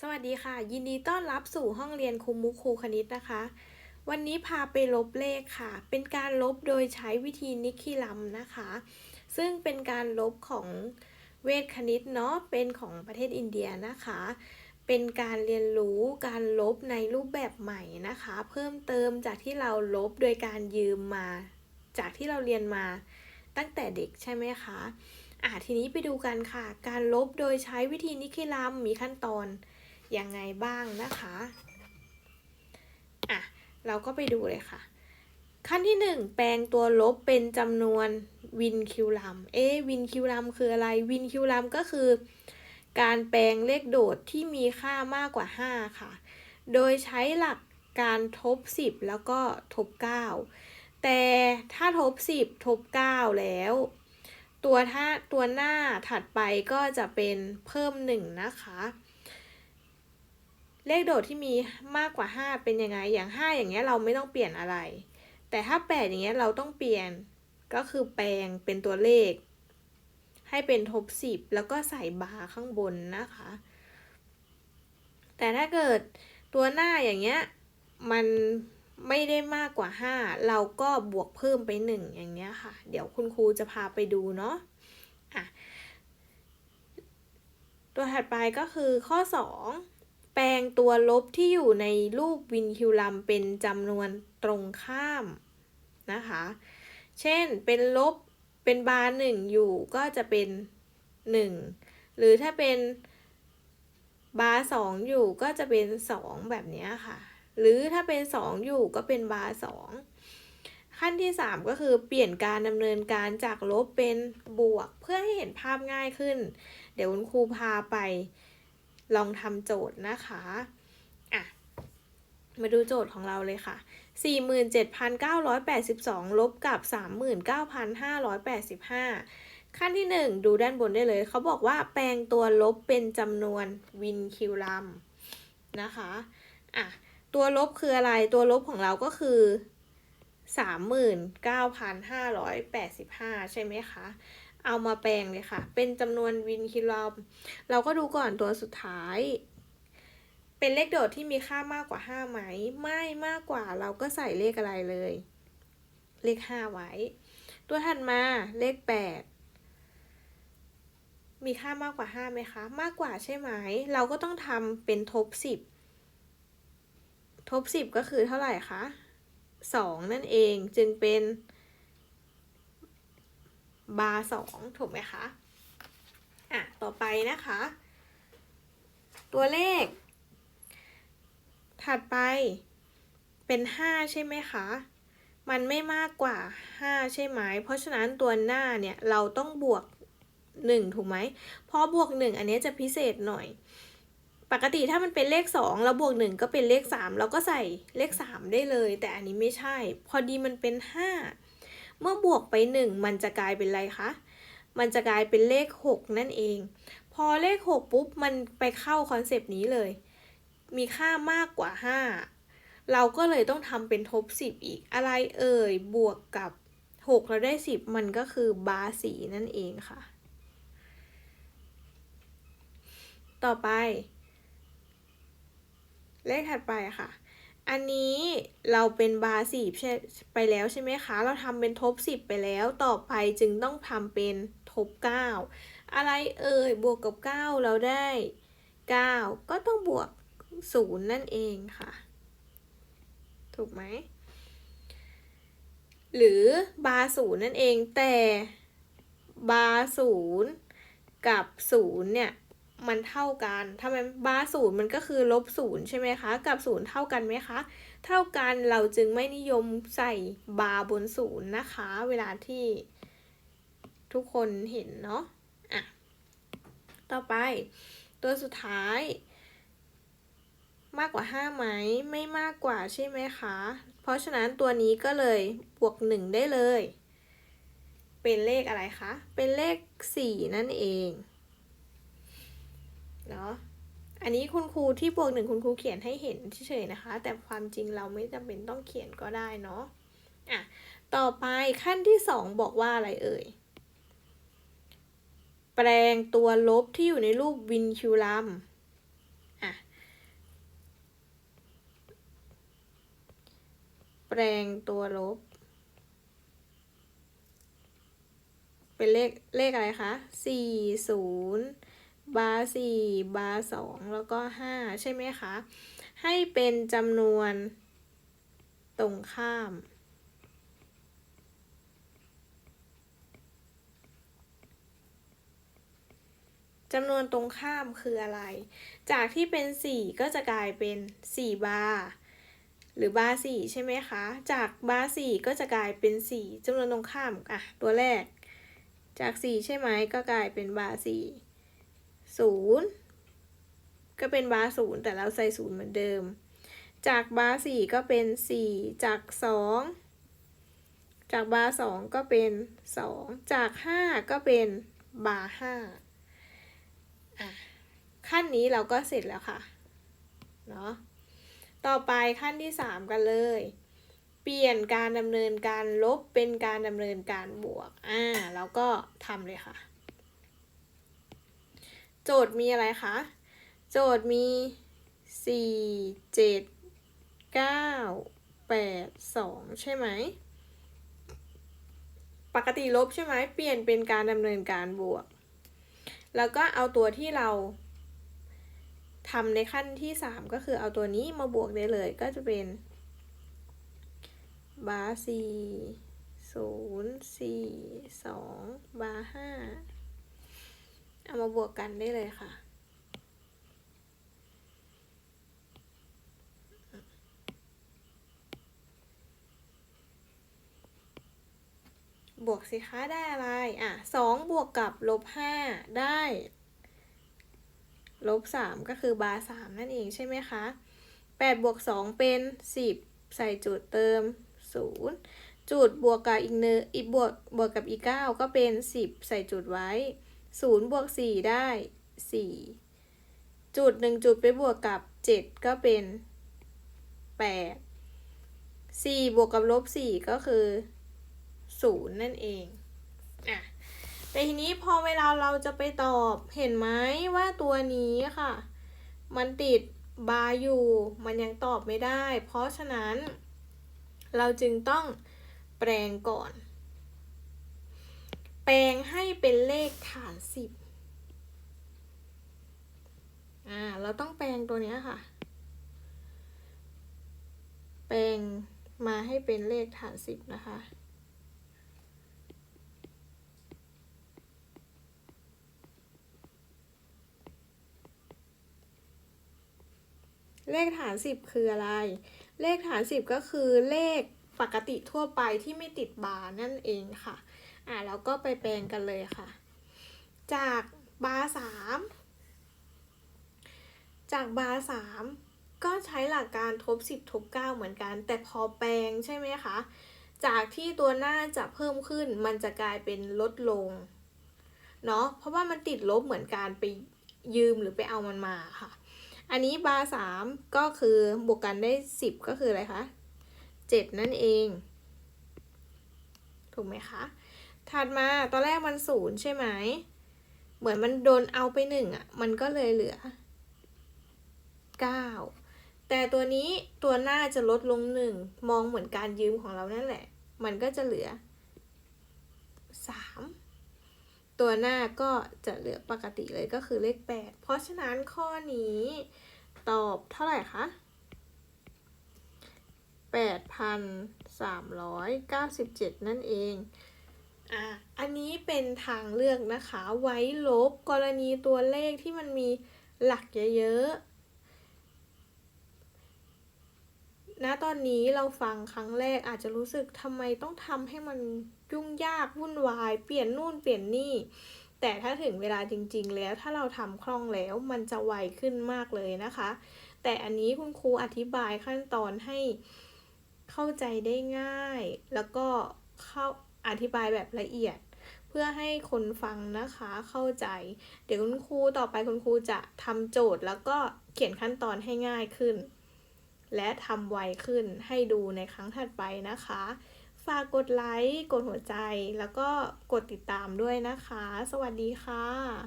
สวัสดีค่ะ ยินดีต้อนรับสู่ห้องเรียนครูมุกครูคณิตนะคะ วันนี้พาไปลบเลขค่ะ เป็นการลบโดยใช้วิธีนิกคิลัมนะคะ ซึ่งเป็นการลบของเวทคณิตเนาะเป็นของประเทศอินเดียนะคะ เป็นการเรียนรู้การลบในรูปแบบใหม่นะคะ เพิ่มเติมจากที่เราลบโดยการยืมมา จากที่เราเรียนมาตั้งแต่เด็กใช่ไหมคะอะทีนี้ไปดูกันค่ะ การลบโดยใช้วิธีนิกคิลัมมีขั้นตอน ยังไงบ้างนะคะอะเราก็ไปดูเลยค่ะ ขั้นที่ 1 แปลงตัวลบเป็นจำนวนวินคิวลัมเอ๊วินคิวลัมคืออะไรวินคิวลัมก็คือ การแปลงเลขโดดที่มีค่ามากกว่า 5 ค่ะ โดยใช้หลักการทบ 10 แล้วก็ทบ 9 แต่ถ้าทบ 10 ทบ 9 แล้ว ตัวถ้าตัวหน้าถัดไปก็จะเป็นเพิ่ม 1 นะคะ เลขโดดที่มีมากกว่า 5 เป็นยังไง อย่าง 5 อย่างเงี้ยเราไม่ต้องเปลี่ยนอะไร แต่ถ้า 8 อย่างเงี้ยเราต้องเปลี่ยน ก็คือแปลงเป็นตัวเลข ให้เป็นทบ 10 แล้วก็ใส่บาร์ข้างบนนะคะ แต่ถ้าเกิดตัวหน้าอย่างเงี้ยมันไม่ได้มากกว่า 5 เราก็บวกเพิ่มไป 1 อย่างเงี้ยค่ะ เดี๋ยวคุณครูจะพาไปดูเนาะอะตัวถัดไปก็คือข้อ 2 แปลงตัวลบที่อยู่ในรูปวินคิวลัมเป็นจำนวนตรงข้ามนะคะ เช่นเป็นลบเป็นบาร์หนึ่งอยู่ก็จะเป็น 1 หรือถ้าเป็นบาร์สองอยู่ก็จะเป็น 2 แบบนี้ค่ะ หรือถ้าเป็น 2 อยู่ก็เป็นบาร์สองขั้นที่ 3 ก็คือเปลี่ยนการดำเนินการจากลบเป็นบวก เพื่อให้เห็นภาพง่ายขึ้น เดี๋ยวคุณครูพาไป ลองทำโจทย์นะคะอะมาดูโจทย์ของเราเลยค่ะ 47,982 ลบกับ 39,585 ขั้นที่ 1 ดูด้านบนได้เลย เขาบอกว่าแปลงตัวลบเป็นจำนวนวินคิวลัมนะคะอะตัวลบคืออะไร ตัวลบของเราก็คือ 39,585 ใช่ไหมคะ เอามาแปลงเลยค่ะ เป็นจำนวนวินคิลอมเราก็ดูก่อนตัวสุดท้าย เป็นเลขโดดที่มีค่ามากกว่า 5 ไหม ไม่มากกว่าเราก็ใส่เลขอะไรเลย เลข 5 ไว้ ตัวถัดมาเลข 8มีค่ามากกว่า 5 ไหมคะ มากกว่าใช่ไหม เราก็ต้องทำเป็นทบ 10 ทบ 10 ก็คือเท่าไหร่คะ 2 นั่นเองจึงเป็น บาร์สองถูกไหมคะ อะ ต่อไปนะคะ ตัวเลข ถัดไปเป็น 5 ใช่ไหมคะ มันไม่มากกว่า 5 ใช่ไหม เพราะฉะนั้นตัวหน้าเนี่ยเราต้องบวก 1 ถูกไหมเพราะบวก 1 อันนี้จะพิเศษหน่อย ปกติถ้ามันเป็นเลข 2 แล้วบวก 1 ก็เป็นเลข 3 เราก็ใส่เลข 3 ได้เลย แต่อันนี้ไม่ใช่ พอดีมันเป็น 5 เมื่อบวกไป 1 มันจะกลายเป็นอะไรคะ มันจะกลายเป็นเลข 6 นั่นเอง พอเลข 6 ปุ๊บ มันไปเข้าคอนเซปต์นี้เลย มีค่ามากกว่า 5 เราก็เลยต้องทำเป็นทบ 10 อีก อะไรเอ่ย บวกกับ 6 เราได้ 10 มันก็คือบาสีนั่นเองค่ะ ต่อไป เลขถัดไปค่ะ อันนี้เราเป็นบาสีใช่ไปแล้วใช่ไหมคะ เราทำเป็นทบ10ไปแล้ว ต่อไปจึงต้องทำเป็นทบ9อะไรเอ่ย บวกกับ9เราได้9ก็ต้องบวก0นั่นเองค่ะ ถูกไหม หรือบาศูนย์นั่นเองแต่บาศูนย์กับศูนย์เนี่ย มันเท่ากันทำไมบาศูนย์มันก็คือลบศูนย์ใช่ไหมคะ กับศูนย์เท่ากันไหมคะ เท่ากันเราจึงไม่นิยมใส่บาบนศูนย์นะคะ เวลาที่ทุกคนเห็นเนาะ อะ ต่อไป ตัวสุดท้าย มากกว่า5ไหม ไม่มากกว่าใช่ไหมคะ เพราะฉะนั้นตัวนี้ก็เลยบวก 1 ได้เลย เป็นเลขอะไรคะ เป็นเลข 4 นั่นเอง เนาะอันนี้คุณครูที่บวกหนึ่งคุณครูเขียนให้เห็นเฉยๆนะคะ แต่ความจริงเราไม่จำเป็นต้องเขียนก็ได้เนาะอะต่อไปขั้นที่สองบอกว่าอะไรเอ่ย แปลงตัวลบที่อยู่ในรูปวินคิวลัมอะแปลงตัวลบ เป็นเลขเลขอะไรคะสี่ศูนย์ บาร์สี่บาร์สองแล้วก็ห้าใช่ไหมคะ ให้เป็นจำนวนตรงข้าม จำนวนตรงข้ามคืออะไร จากที่เป็น 4 ก็จะกลายเป็น 4 บาร์หรือบาร์สี่ใช่ไหมคะ จากบาร์สี่ก็จะกลายเป็น4จำนวนตรงข้ามอะตัวแรก จาก4ใช่ไหมก็กลายเป็นบาร์สี่ ศูนย์ก็เป็นบาร์ศูนย์แต่เราใส่ศูนย์เหมือนเดิม จากบาร์สี่ก็เป็น4จาก2จากบาร์สองก็เป็น2จาก5ก็เป็นบาร์ห้าขั้นนี้เราก็เสร็จแล้วค่ะเนาะต่อไปขั้นที่3กันเลย เปลี่ยนการดำเนินการลบเป็นการดำเนินการบวกอ่าแล้วก็ทำเลยค่ะ โจทย์มีอะไรคะ โจทย์มี 4 7 9 8 2 ใช่ไหม ปกติลบใช่ไหม เปลี่ยนเป็นการดำเนินการบวก แล้วก็เอาตัวที่เราทำในขั้นที่ 3 ก็คือเอาตัวนี้มาบวกได้เลย ก็จะเป็นบาร์สี่ศูนย์สี่สองบาร์ห้า เอามาบวกกันได้เลยค่ะ บวกสิคะได้อะไร อะสองบวกกับลบห้าได้ลบสามก็คือบาร์สามนั่นเองใช่ไหมคะแปดบวกสองเป็นสิบใส่จุดเติมศูนย์จุดบวกกับอีกเนอีกบวกบวกกับอีกเก้าก็เป็นสิบใส่จุดไว้ ศูนย์บวกสี่ได้สี่จุดหนึ่งจุดไปบวกกับเจ็ดก็เป็นแปดสี่บวกกับลบสี่ก็คือศูนย์นั่นเอง อะ แต่ทีนี้พอเวลาเราจะไปตอบเห็นไหมว่าตัวนี้ค่ะ มันติดบาร์อยู่ มันยังตอบไม่ได้ เพราะฉะนั้น เราจึงต้องแปลงก่อน แปลงให้เป็นเลขฐานสิบอ่า เราต้องแปลงตัวนี้ค่ะ แปลงมาให้เป็นเลขฐานสิบนะคะ เลขฐานสิบคืออะไร เลขฐานสิบก็คือเลขปกติทั่วไปที่ไม่ติดบาร์นั่นเองค่ะ อ่าแล้วก็ไปแปลงกันเลยค่ะ จากบาร์สามจากบาร์สามก็ใช้หลักการทบสิบทบเก้าเหมือนกัน แต่พอแปลงใช่ไหมคะ จากที่ตัวหน้าจะเพิ่มขึ้นมันจะกลายเป็นลดลง เนาะเพราะว่ามันติดลบเหมือนการไปยืมหรือไปเอามันมาค่ะ อันนี้บาร์สามก็คือบวกกันได้สิบก็คืออะไรคะเจ็ดนั่นเอง ถูกไหมคะ ถัดมาตอนแรกมันศูนย์ใช่ไหม เหมือนมันโดนเอาไปหนึ่งอะ มันก็เลยเหลือเก้าแต่ตัวนี้ตัวหน้าจะลดลงหนึ่งมองเหมือนการยืมของเรานั่นแหละ มันก็จะเหลือสามตัวหน้าก็จะเหลือปกติเลยก็คือเลขแปดเพราะฉะนั้นข้อนี้ตอบเท่าไหร่คะแปดพันสามร้อยเก้าสิบเจ็ดนั่นเอง อะอันนี้เป็นทางเลือกนะคะ ไว้ลบกรณีตัวเลขที่มันมีหลักเยอะๆณตอนนี้เราฟังครั้งแรกอาจจะรู้สึกทำไมต้องทำให้มันยุ่งยากวุ่นวาย เปลี่ยนนู่นเปลี่ยนนี่ แต่ถ้าถึงเวลาจริง ๆ แล้วถ้าเราทำคล่องแล้วมันจะไวขึ้นมากเลยนะคะ แต่อันนี้คุณครูอธิบายขั้นตอนให้เข้าใจได้ง่าย แล้วก็เข้า อธิบายแบบละเอียด เพื่อให้คนฟังนะคะเข้าใจ เดี๋ยวคุณครูต่อไปคุณครูจะทำโจทย์แล้วก็เขียนขั้นตอนให้ง่ายขึ้น และทำไวขึ้นให้ดูในครั้งถัดไปนะคะ ฝากกดไลค์ กดหัวใจ แล้วก็กดติดตามด้วยนะคะ สวัสดีค่ะ